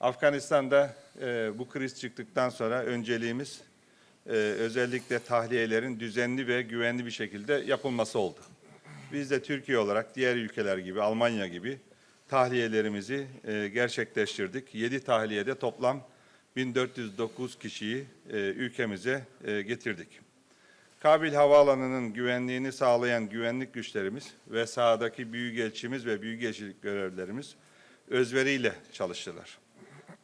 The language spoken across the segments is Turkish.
Afganistan'da e, bu kriz çıktıktan sonra önceliğimiz e, özellikle tahliyelerin düzenli ve güvenli bir şekilde yapılması oldu. Biz de Türkiye olarak diğer ülkeler gibi, Almanya gibi tahliyelerimizi e, gerçekleştirdik. 7 tahliyede toplam 1409 kişiyi e, ülkemize e, getirdik. Kabil Havaalanı'nın güvenliğini sağlayan güvenlik güçlerimiz ve sahadaki büyükelçimiz ve büyükelçilik görevlilerimiz özveriyle çalıştılar.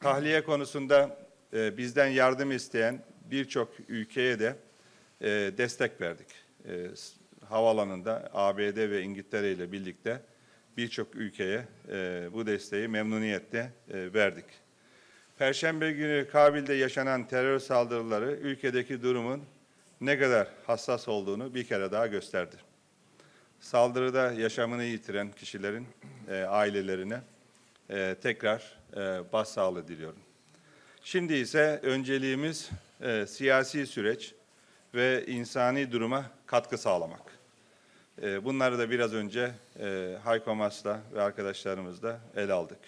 Tahliye konusunda e, bizden yardım isteyen birçok ülkeye de e, destek verdik. E, havaalanında ABD ve İngiltere ile birlikte birçok ülkeye e, bu desteği memnuniyetle e, verdik. Perşembe günü Kabil'de yaşanan terör saldırıları ülkedeki durumun ne kadar hassas olduğunu bir kere daha gösterdi. Saldırıda yaşamını yitiren kişilerin e, ailelerine e, tekrar başsağlığı diliyorum. Şimdi ise önceliğimiz e, siyasi süreç ve insani duruma katkı sağlamak. E, bunları da biraz önce e, Hayko Mas'la ve arkadaşlarımızla ele aldık.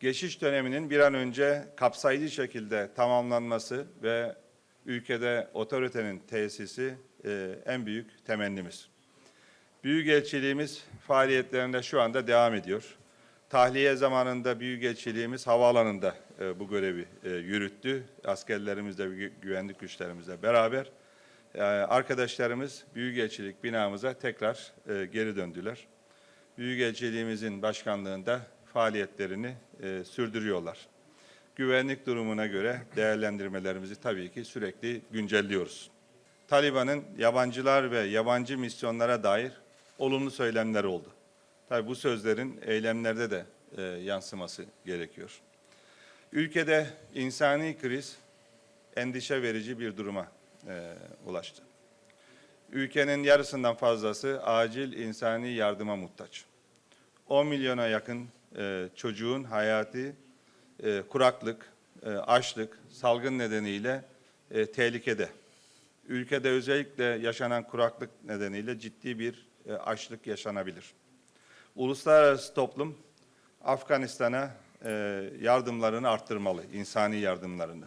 Geçiş döneminin bir an önce kapsayıcı şekilde tamamlanması ve ülkede otoritenin tesisi e, en büyük temennimiz. Büyükelçiliğimiz faaliyetlerinde şu anda devam ediyor. Tahliye zamanında Büyükelçiliğimiz havaalanında e, bu görevi e, yürüttü. Askerlerimizle ve gü- güvenlik güçlerimizle beraber. E, arkadaşlarımız Büyükelçilik binamıza tekrar e, geri döndüler. Büyükelçiliğimizin başkanlığında faaliyetlerini e, sürdürüyorlar. Güvenlik durumuna göre değerlendirmelerimizi tabii ki sürekli güncelliyoruz. Taliban'ın yabancılar ve yabancı misyonlara dair olumlu söylemler oldu. Tabii bu sözlerin eylemlerde de e, yansıması gerekiyor. Ülkede insani kriz endişe verici bir duruma e, ulaştı. Ülkenin yarısından fazlası acil insani yardıma muhtaç. 10 milyona yakın e, çocuğun hayatı e, kuraklık, e, açlık, salgın nedeniyle e, tehlikede. Ülkede özellikle yaşanan kuraklık nedeniyle ciddi bir e, açlık yaşanabilir. Uluslararası toplum Afganistan'a e, yardımlarını arttırmalı, insani yardımlarını.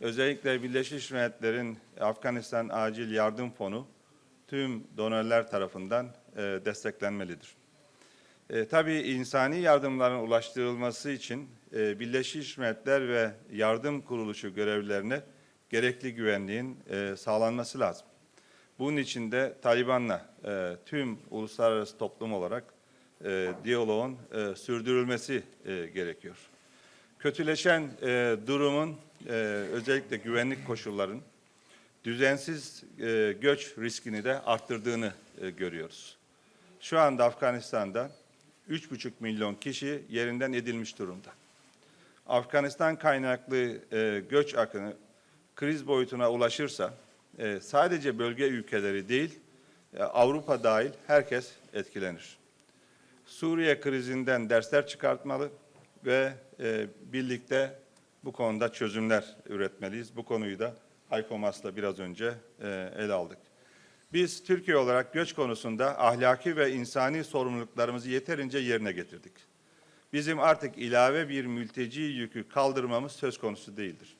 Özellikle Birleşmiş Milletler'in Afganistan Acil Yardım Fonu tüm donörler tarafından e, desteklenmelidir. E, tabii insani yardımların ulaştırılması için e, Birleşmiş Milletler ve yardım kuruluşu görevlilerine gerekli güvenliğin e, sağlanması lazım. Bunun için de Taliban'la e, tüm uluslararası toplum olarak e, diyaloğun e, sürdürülmesi e, gerekiyor. Kötüleşen e, durumun e, özellikle güvenlik koşulların düzensiz e, göç riskini de arttırdığını e, görüyoruz. Şu anda Afganistan'da 3,5 milyon kişi yerinden edilmiş durumda. Afganistan kaynaklı e, göç akını kriz boyutuna ulaşırsa e, sadece bölge ülkeleri değil, e, Avrupa dahil herkes etkilenir. Suriye krizinden dersler çıkartmalı ve e, birlikte bu konuda çözümler üretmeliyiz. Bu konuyu da Hayko Mas'la biraz önce e, ele aldık. Biz Türkiye olarak göç konusunda ahlaki ve insani sorumluluklarımızı yeterince yerine getirdik. Bizim artık ilave bir mülteci yükü kaldırmamız söz konusu değildir.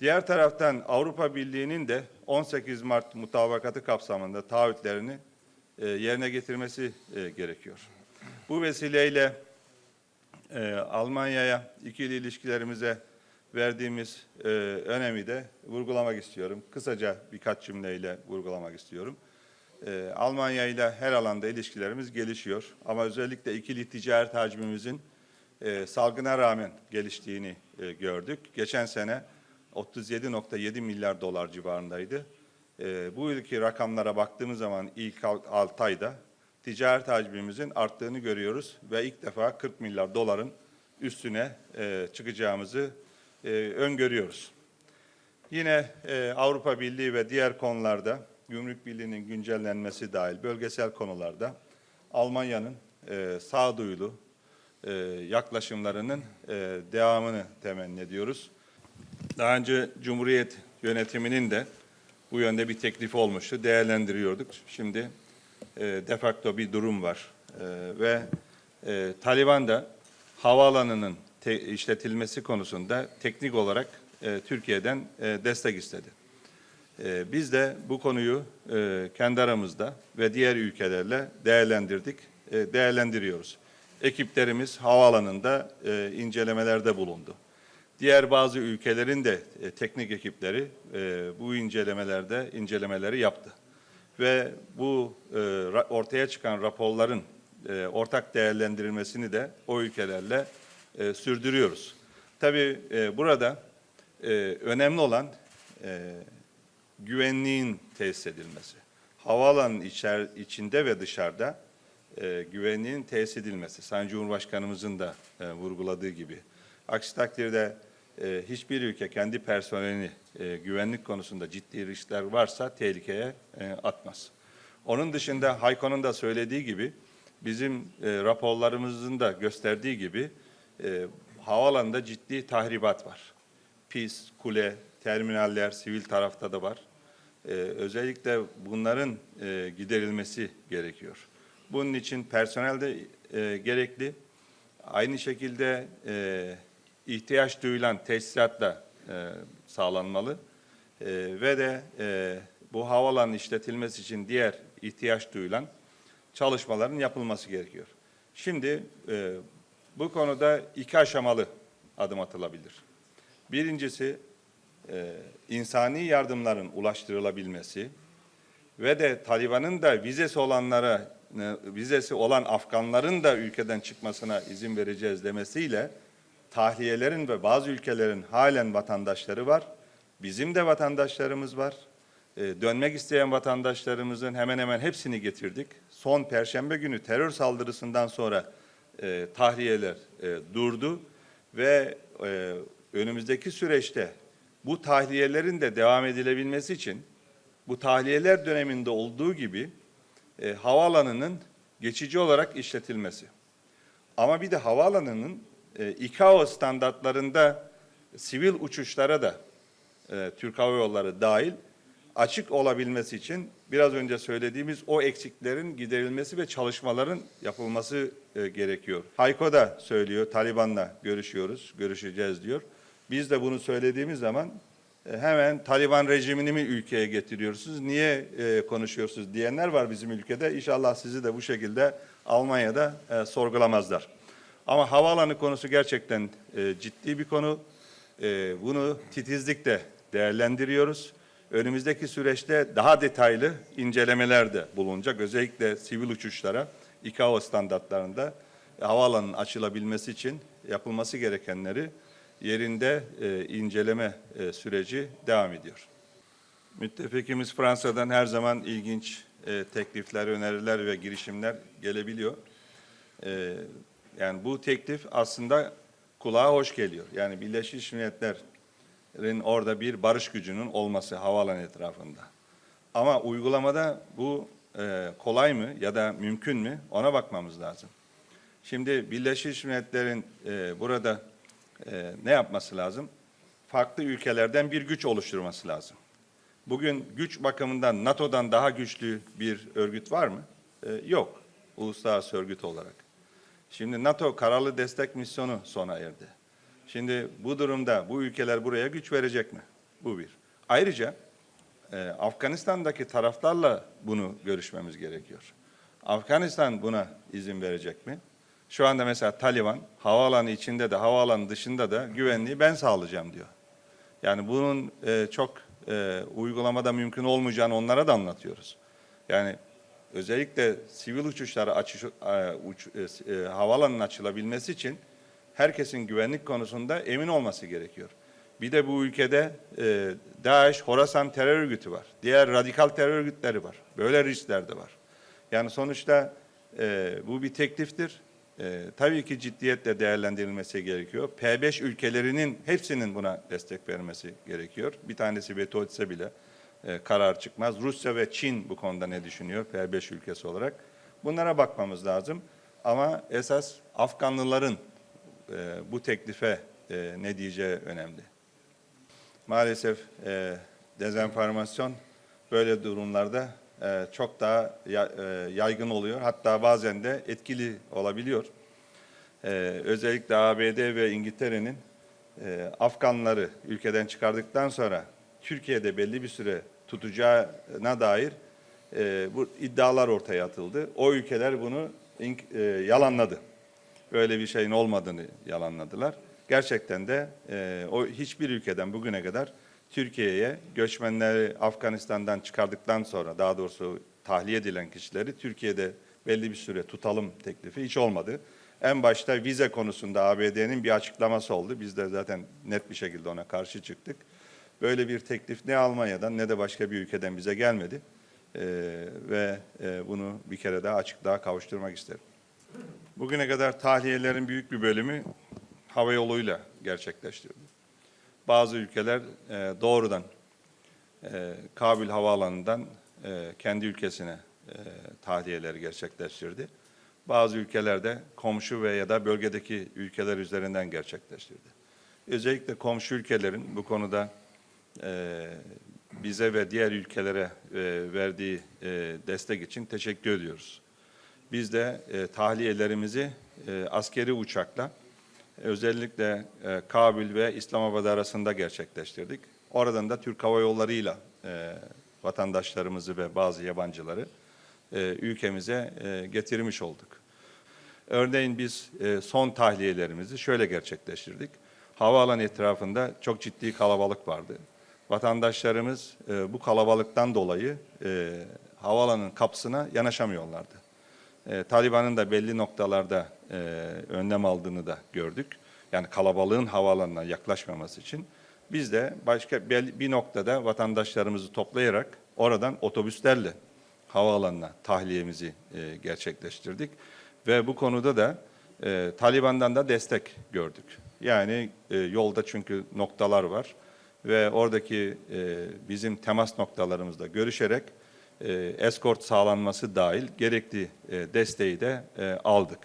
Diğer taraftan Avrupa Birliği'nin de 18 Mart mutabakatı kapsamında taahhütlerini e, yerine getirmesi e, gerekiyor. Bu vesileyle e, Almanya'ya ikili ilişkilerimize verdiğimiz e, önemi de vurgulamak istiyorum. Kısaca birkaç cümleyle vurgulamak istiyorum. E, Almanya ile her alanda ilişkilerimiz gelişiyor ama özellikle ikili ticaret hacmimizin e, salgına rağmen geliştiğini e, gördük. Geçen sene 37.7 milyar dolar civarındaydı. E, bu yılki rakamlara baktığımız zaman ilk 6 ayda ticaret hacmimizin arttığını görüyoruz ve ilk defa 40 milyar doların üstüne e, çıkacağımızı e, öngörüyoruz. Yine e, Avrupa Birliği ve diğer konularda Gümrük Birliği'nin güncellenmesi dahil bölgesel konularda Almanya'nın e, sağduyulu e, yaklaşımlarının e, devamını temenni ediyoruz. Daha önce Cumhuriyet yönetiminin de bu yönde bir teklifi olmuştu. Değerlendiriyorduk. Şimdi e, de facto bir durum var. E, ve e, Taliban da havaalanının te- işletilmesi konusunda teknik olarak e, Türkiye'den e, destek istedi. Biz de bu konuyu e, kendi aramızda ve diğer ülkelerle değerlendirdik, değerlendiriyoruz. Ekiplerimiz havaalanında incelemelerde bulundu. Diğer bazı ülkelerin de teknik ekipleri bu incelemelerde incelemeleri yaptı. Ve bu e, ortaya çıkan raporların e, ortak değerlendirilmesini de o ülkelerle e, sürdürüyoruz. Tabii e, burada e, önemli olan e, güvenliğin tesis edilmesi. Havaalanının içer, içinde ve dışarıda e, güvenliğin tesis edilmesi. Sayın Cumhurbaşkanımızın da e, vurguladığı gibi. Aksi takdirde e, hiçbir ülke kendi personelini e, güvenlik konusunda ciddi riskler varsa tehlikeye e, atmaz. Onun dışında Hayko'nun da söylediği gibi bizim e, raporlarımızın da gösterdiği gibi e, havaalanında ciddi tahribat var. Pis, kule, terminaller sivil tarafta da var. Ee, özellikle bunların e, giderilmesi gerekiyor. Bunun için personel de e, gerekli. Aynı şekilde e, ihtiyaç duyulan tesisat da e, sağlanmalı. E, ve de e, bu havalanın işletilmesi için diğer ihtiyaç duyulan çalışmaların yapılması gerekiyor. Şimdi e, bu konuda iki aşamalı adım atılabilir. Birincisi e, insani yardımların ulaştırılabilmesi ve de Taliban'ın da vizesi olanlara e, vizesi olan Afganların da ülkeden çıkmasına izin vereceğiz demesiyle tahliyelerin ve bazı ülkelerin halen vatandaşları var. Bizim de vatandaşlarımız var. E, dönmek isteyen vatandaşlarımızın hemen hemen hepsini getirdik. Son Perşembe günü terör saldırısından sonra e, tahliyeler e, durdu ve e, önümüzdeki süreçte bu tahliyelerin de devam edilebilmesi için bu tahliyeler döneminde olduğu gibi e, havaalanının geçici olarak işletilmesi. Ama bir de havaalanının e, ICAO standartlarında sivil uçuşlara da e, Türk Hava Yolları dahil açık olabilmesi için biraz önce söylediğimiz o eksiklerin giderilmesi ve çalışmaların yapılması e, gerekiyor. Hayko da söylüyor, Taliban'la görüşüyoruz, görüşeceğiz diyor. Biz de bunu söylediğimiz zaman e, hemen Taliban rejimini mi ülkeye getiriyorsunuz, niye e, konuşuyorsunuz diyenler var bizim ülkede. İnşallah sizi de bu şekilde Almanya'da e, sorgulamazlar. Ama havaalanı konusu gerçekten e, ciddi bir konu. E, bunu titizlikle değerlendiriyoruz. Önümüzdeki süreçte daha detaylı incelemeler de bulunacak. Özellikle sivil uçuşlara ICAO standartlarında havaalanının açılabilmesi için yapılması gerekenleri yerinde e, inceleme e, süreci devam ediyor. Müttefikimiz Fransa'dan her zaman ilginç e, teklifler, öneriler ve girişimler gelebiliyor. E, yani bu teklif aslında kulağa hoş geliyor. Yani Birleşmiş Milletler'in orada bir barış gücünün olması havaalanı etrafında. Ama uygulamada bu e, kolay mı ya da mümkün mü ona bakmamız lazım. Şimdi Birleşmiş Milletler'in e, burada e, ne yapması lazım? Farklı ülkelerden bir güç oluşturması lazım. Bugün güç bakımından NATO'dan daha güçlü bir örgüt var mı? E, yok. Uluslararası örgüt olarak. Şimdi NATO kararlı destek misyonu sona erdi. Şimdi bu durumda bu ülkeler buraya güç verecek mi? Bu bir. Ayrıca e, Afganistan'daki taraflarla bunu görüşmemiz gerekiyor. Afganistan buna izin verecek mi? Şu anda mesela Taliban havaalanı içinde de havaalanı dışında da güvenliği ben sağlayacağım diyor. Yani bunun e, çok e, uygulamada mümkün olmayacağını onlara da anlatıyoruz. Yani özellikle sivil uçuşlara açış, e, uç, e, e, havaalanının açılabilmesi için herkesin güvenlik konusunda emin olması gerekiyor. Bir de bu ülkede e, DAEŞ, Horasan terör örgütü var. Diğer radikal terör örgütleri var. Böyle riskler de var. Yani sonuçta e, bu bir tekliftir. E, tabii ki ciddiyetle değerlendirilmesi gerekiyor. P5 ülkelerinin hepsinin buna destek vermesi gerekiyor. Bir tanesi veto etse bile e, karar çıkmaz. Rusya ve Çin bu konuda ne düşünüyor P5 ülkesi olarak? Bunlara bakmamız lazım. Ama esas Afganlıların e, bu teklife e, ne diyeceği önemli. Maalesef e, dezenformasyon böyle durumlarda çok daha ya, yaygın oluyor. Hatta bazen de etkili olabiliyor. özellikle ABD ve İngiltere'nin Afganları ülkeden çıkardıktan sonra Türkiye'de belli bir süre tutacağına dair e, bu iddialar ortaya atıldı. O ülkeler bunu e, yalanladı. Böyle bir şeyin olmadığını yalanladılar. Gerçekten de e, o hiçbir ülkeden bugüne kadar Türkiye'ye göçmenleri Afganistan'dan çıkardıktan sonra daha doğrusu tahliye edilen kişileri Türkiye'de belli bir süre tutalım teklifi hiç olmadı. En başta vize konusunda ABD'nin bir açıklaması oldu. Biz de zaten net bir şekilde ona karşı çıktık. Böyle bir teklif ne Almanya'dan ne de başka bir ülkeden bize gelmedi. Ee, ve e, bunu bir kere daha açıklığa kavuşturmak isterim. Bugüne kadar tahliyelerin büyük bir bölümü hava yoluyla gerçekleştirildi. Bazı ülkeler e, doğrudan e, Kabil Havaalanı'ndan e, kendi ülkesine e, tahliyeleri gerçekleştirdi. Bazı ülkelerde komşu ve ya da bölgedeki ülkeler üzerinden gerçekleştirdi. Özellikle komşu ülkelerin bu konuda e, bize ve diğer ülkelere e, verdiği e, destek için teşekkür ediyoruz. Biz de tahliyelerimizi askeri uçakla özellikle e, Kabil ve İslamabad arasında gerçekleştirdik. Oradan da Türk Hava Yolları'yla e, vatandaşlarımızı ve bazı yabancıları e, ülkemize getirmiş olduk. Örneğin biz son tahliyelerimizi şöyle gerçekleştirdik. Havaalanı etrafında çok ciddi kalabalık vardı. Vatandaşlarımız e, bu kalabalıktan dolayı e, havaalanının kapısına yanaşamıyorlardı. E, Taliban'ın da belli noktalarda e, önlem aldığını da gördük. Yani kalabalığın havaalanına yaklaşmaması için. Biz de başka bir noktada vatandaşlarımızı toplayarak oradan otobüslerle havaalanına tahliyemizi e, gerçekleştirdik. Ve bu konuda da e, Taliban'dan da destek gördük. Yani e, yolda çünkü noktalar var ve oradaki e, bizim temas noktalarımızda görüşerek e, eskort sağlanması dahil gerekli e, desteği de e, aldık.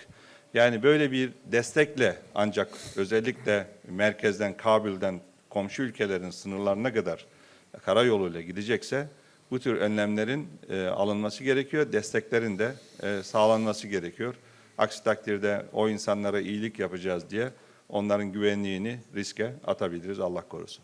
Yani böyle bir destekle ancak özellikle merkezden, Kabil'den komşu ülkelerin sınırlarına kadar karayoluyla gidecekse bu tür önlemlerin e, alınması gerekiyor, desteklerin de e, sağlanması gerekiyor. Aksi takdirde o insanlara iyilik yapacağız diye onların güvenliğini riske atabiliriz Allah korusun.